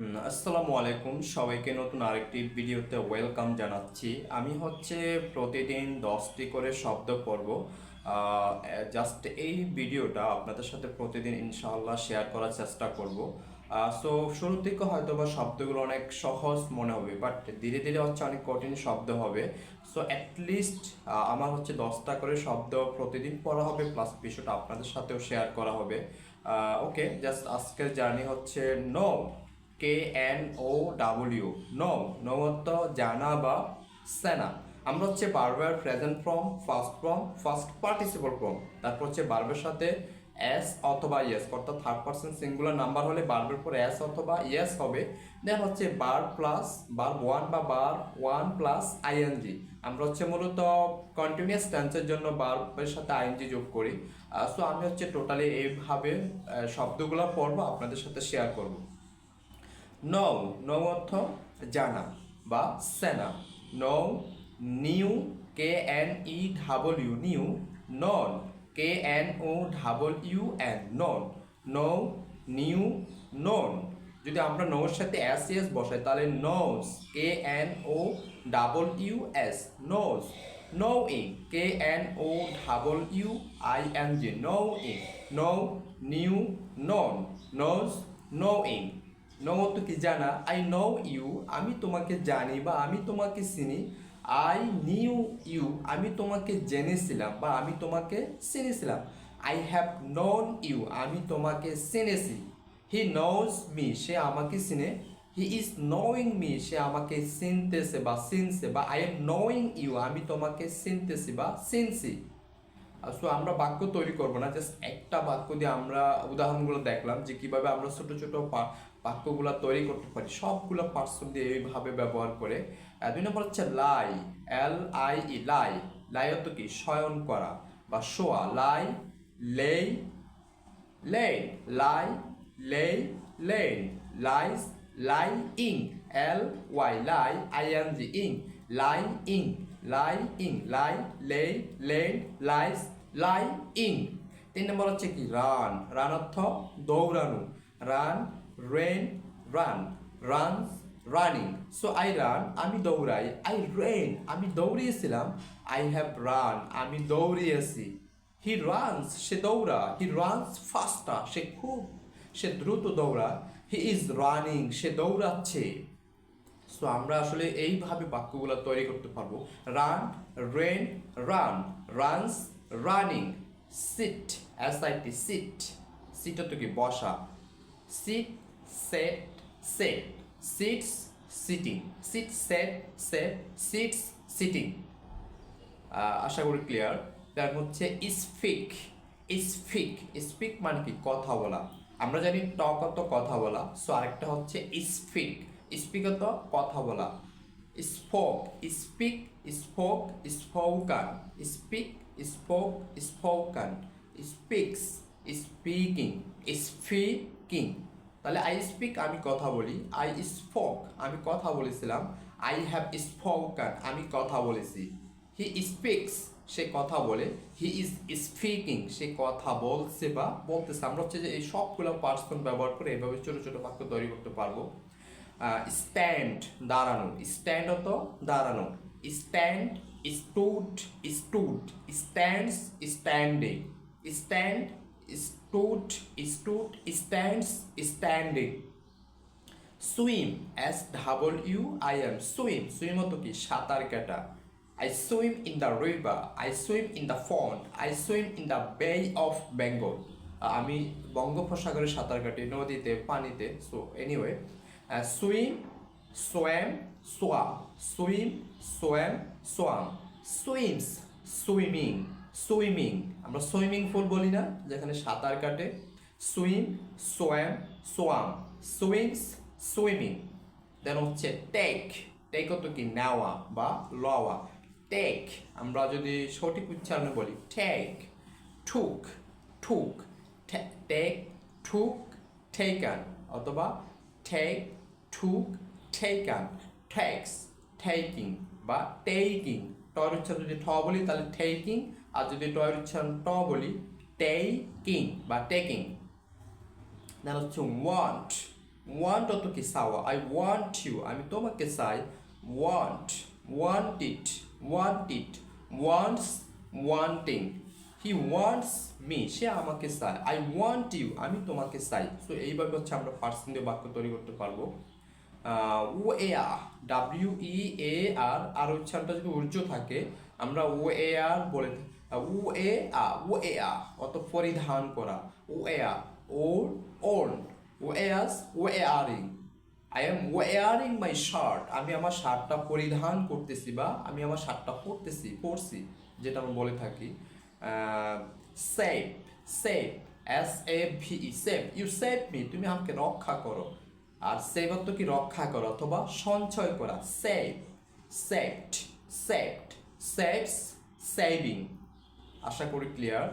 আসসালামু আলাইকুম। সবাইকে নতুন আরেকটি ভিডিওতে ওয়েলকাম জানাচ্ছি। আমি হচ্ছে প্রতিদিন দশটি করে শব্দ পড়ব। জাস্ট এই ভিডিওটা আপনাদের সাথে প্রতিদিন ইনশাআল্লাহ শেয়ার করার চেষ্টা করব। সো শুরুর দিকে হয়তো বা শব্দগুলো অনেক সহজ মনে হবে বাট ধীরে ধীরে হচ্ছে অনেক কঠিন শব্দ হবে। সো অ্যাটলিস্ট আমার হচ্ছে দশটা করে শব্দ প্রতিদিন পড়া হবে প্লাস বিষয়টা আপনাদের সাথেও শেয়ার করা হবে। ওকে জাস্ট আজকের জার্নি হচ্ছে know K N O W know know অর্থ জানা বা সেনা। আমরা হচ্ছে বারবার present form first form first participle form তারপর হচ্ছে বারবার সাথে এস অথবা ইয়েস অর্থাৎ থার্ড পার্সন সিঙ্গুলার নাম্বার হলে বারবার পরে এস অথবা ইয়েস হবে। দেন হচ্ছে বার প্লাস বার ওয়ান বা বার ওয়ান প্লাস আইএনজি আমরা হচ্ছে মূলত কন্টিনিউয়াস টেন্সের জন্য বারের সাথে আইএনজি যোগ করি। সো আমি হচ্ছে টোটালি এইভাবে শব্দগুলো পড়ব, আপনাদের সাথে শেয়ার করব। নৌ নৌ অর্থ জানা বা সেনা। Know, new, K N E W, new, known, K N O W N, known. Know, new, known. যদি আমরা নৌর সাথে এস এস বসাই, তাহলে knows K N O W S knows know ing K N O W I N G, know ing know, new, known. Knows know ing know তো কি জানা? I know you আমি তোমাকে জানি বা আমি তোমাকে চিনি। আই নিউ ইউ আমি তোমাকে জেনেছিলাম বা আমি তোমাকে চিনেছিলাম। আই হ্যাভ নোন ইউ আমি তোমাকে চিনেছি। হি নোজ মি সে আমাকে চিনে। হি ইজ নোয়িং মি সে আমাকে চিনতেছে বা চিনছে বা আই এম নোয়িং ইউ আমি তোমাকে চিনতেছি বা চিনছি। সো আমরা বাক্য তৈরি করব না জাস্ট একটা বাক্য দিয়ে আমরা উদাহরণগুলো দেখলাম যে কীভাবে আমরা ছোট ছোট বাক্যগুলো তৈরি করতে পারি, সবগুলো পার্সন দিয়ে এইভাবে ব্যবহার করে। দুই নম্বর হচ্ছে লাই এল আই ই লাই। লাই অর্থ কি? শয়ন করা বা শোয়া। লাই, লেই, লেন। লাই, লেই, lane. Lies, lie, ing. L Y lie I N G ing. Lie ing. লাই ইং। লাই, লেই, লেন। লাইস, লাই, ইং। তিন নম্বর হচ্ছে কি? রান। রান অর্থ দৌড়ানো। Run ran run runs running so I run আমি দৌড়াই। আই রেন আমি দৌড়িয়েছিলাম। আই হ্যাভ রান আমি দৌড়িয়েছি। হি রানস সে দৌড়া। হি রানস ফাস্টার সে খুব, সে দ্রুত দৌড়া হি ইজ রানিং সে দৌড়াচ্ছে। সো আমরা আসলে এইভাবে বাক্যগুলো তৈরি করতে পারব। Run ran run runs running sit S I T sit sit তো কি? বসা। Sit sat sat sits sitting sit sat sat sits sitting আশা করি ক্লিয়ার তার হচ্ছে স্পিক স্পিক স্পিক মানে কি? কথা বলা। আমরা জানি টক অত কথা বলা সো আরেকটা হচ্ছে স্পিক স্পিক অত কথা বলা। Spoke speak spoke spoken speak spoke spoken speaks speaking speaking তাহলে আই স্পিক আমি কথা বলি। আই স্পোক আমি কথা বলেছিলাম। আই হ্যাভ স্পোকান আমি কথা বলেছি। হি স্পিক্স সে কথা বলে। হি ইজ স্পিকিং সে কথা বলছে বা বলতেছে। আমরা হচ্ছে যে এই সবগুলো পার্সন ব্যবহার করে এভাবে ছোটো ছোটো বাক্য তৈরি করতে পারব। স্ট্যান্ড দাঁড়ানো। স্ট্যান্ড হতো দাঁড়ানো। Stand stood stood stands standing stand stood stood stands standing swim S W I M swim swim হতো কি? সাঁতার কাটা। I swim in the river I swim in the pond I swim in the bay of Bengal আমি বঙ্গোপসাগরে সাঁতার কাটি, নদীতে, পানিতে so anyway swim swam swam swim swam swam swims swimming swimming. আমরা সুইমিং পুল বলি না, যেখানে সাঁতার কাটে। Swim, swam swam. Swims swimming. Then হচ্ছে টেক টেক হতো কি নেওয়া বা লওয়া। টেক আমরা যদি সঠিক উচ্চারণে বলি টেক ঠুক ঠুক টেক ঠুক ঠেকান অথবা take took taken takes taking বা টেকিং টয়ের উচ্চারণ যদি ঠ বলি, তাহলে টেকিং আর যদি টয়ের উচ্চারণ ট বলি টেকিং বা টেকিং দেন হচ্ছে ওয়ান্ট ওয়ান্ট অত কি চাওয়া আই ওয়ান্ট ইউ আমি তোমাকে চাই want wanted wanted wants wanting he wants me সে আমাকে চায়। আই ওয়ান্ট ইউ আমি তোমাকে চাই। সো এইভাবে হচ্ছে আমরা পার্সন দিয়ে বাক্য তৈরি করতে পারব। ও এ আ ডাব্লিউ ই এ আর আর উচ্চারণটা যদি উর্জ থাকে, আমরা ও এ আর বলে উ, এ, আ ও এ, আ অত পরিধান করা। ও এ, আ ওর ওন। ও এ আস ও এ আরিং আই এম ও ওয়ারিং মাই শার্ট। আমি আমার শার্টটা পরিধান করতেছি বা আমি আমার শার্টটা পরতেছি, পরছি, যেটা আমরা বলে থাকি। Save save S, A, V, E save you save me, তুমি আমাকে রক্ষা করো। আর সেভ অর্থ কি? রক্ষা করো অথবা সঞ্চয় করা। Save saved saved saves saving. আশা করি ক্লিয়ার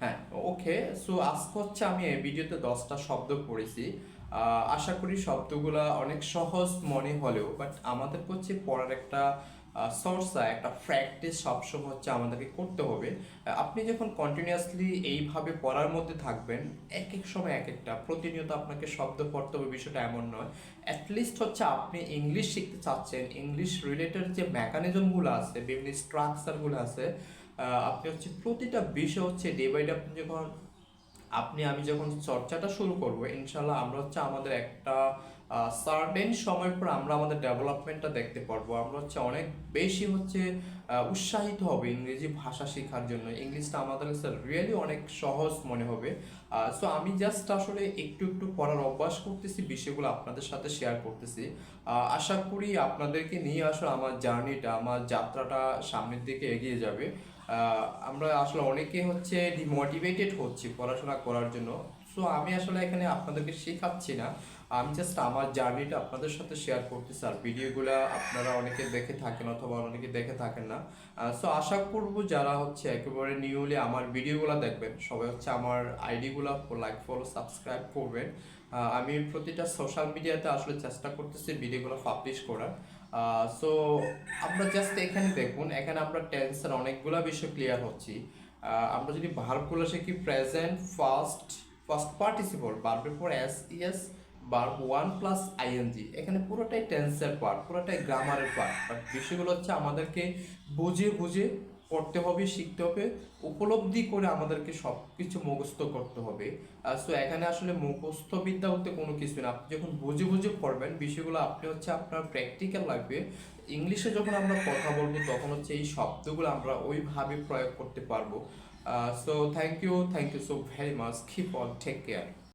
হ্যাঁ ওকে সো আজকে হচ্ছে আমি এই ভিডিওতে দশটা শব্দ পড়েছি। আশা করি শব্দগুলা অনেক সহজ মনে হলেও বাট আমাদের হচ্ছে পড়ার একটা সর্সা একটা প্র্যাকটিস সবসময় হচ্ছে আমাদেরকে করতে হবে। আপনি যখন কন্টিনিউয়াসলি এইভাবে পড়ার মধ্যে থাকবেন, এক এক সময় এক একটা, প্রতিনিয়ত আপনাকে শব্দ পড়তে হবে, বিষয়টা এমন নয়। অ্যাটলিস্ট হচ্ছে আপনি ইংলিশ শিখতে চাচ্ছেন ইংলিশ রিলেটেড যে মেকানিজমগুলো আছে, বিভিন্ন স্ট্রাকচারগুলো আছে আপনি হচ্ছে প্রতিটা বিষয় হচ্ছে ডে বাই ডে আপনি যখন আপনি, আমি যখন চর্চাটা শুরু করব ইনশাল্লাহ আমরা হচ্ছে আমাদের একটা সার্টেন সময় পর আমরা আমাদের ডেভেলপমেন্টটা দেখতে পারব। আমরা হচ্ছে অনেক বেশি হচ্ছে উৎসাহিত হবে ইংরেজি ভাষা শেখার জন্য। ইংলিশটা আমাদের কাছে রিয়েলি অনেক সহজ মনে হবে। সো আমি জাস্ট আসলে একটু একটু পড়ার অভ্যাস করতেছি, বিষয়গুলো আপনাদের সাথে শেয়ার করতেছি। আশা করি আপনাদেরকে নিয়ে আসলে আমার জার্নিটা আমার যাত্রাটা সামনের দিকে এগিয়ে যাবে। আমরা আসলে অনেকে হচ্ছে ডিমোটিভেটেড হচ্ছি পড়াশোনা করার জন্য। সো আমি আসলে এখানে আপনাদেরকে শেখাচ্ছি না। আমি জাস্ট আমার জার্নিটা আপনাদের সাথে শেয়ার করতেছি আর ভিডিওগুলো আপনারা অনেকে দেখে থাকেন অথবা অনেকে দেখে থাকেন না। সো আশা করব যারা হচ্ছে একেবারে নিউলি আমার ভিডিওগুলো দেখবেন, সবাই হচ্ছে আমার আইডিগুলো লাইক ফলো সাবস্ক্রাইব করবেন। আমি প্রতিটা সোশ্যাল মিডিয়াতে আসলে চেষ্টা করতেছি ভিডিওগুলো পাবলিশ করার। সো আমরা জাস্ট এখানে দেখুন, এখানে আমরা টেন্সের অনেকগুলো বিষয় ক্লিয়ার হচ্ছি। আমরা যদি ভার্বগুলো শিখি প্রেজেন্ট ফার্স্ট ফার্স্ট পার্টিসিপল বার্বের পর S ES verb one plus ING এখানে পুরোটাই টেন্সের পার্ট পুরোটাই গ্রামারের পার্ট বিষয়গুলো হচ্ছে আমাদেরকে বুঝে বুঝে পড়তে হবে, শিখতে হবে, উপলব্ধি করে আমাদেরকে সব কিছু মুখস্থ করতে হবে। সো এখানে আসলে মুখস্থ বিদ্যা বলতে কোনো কিছু না। আপনি যখন বুঝে বুঝে পড়বেন, বিষয়গুলো আপনি হচ্ছে আপনার প্র্যাকটিক্যাল লাগবে ইংলিশে যখন আমরা কথা বলব, তখন হচ্ছে এই শব্দগুলো আমরা ওইভাবে প্রয়োগ করতে পারব। So thank you thank you so very much keep on take care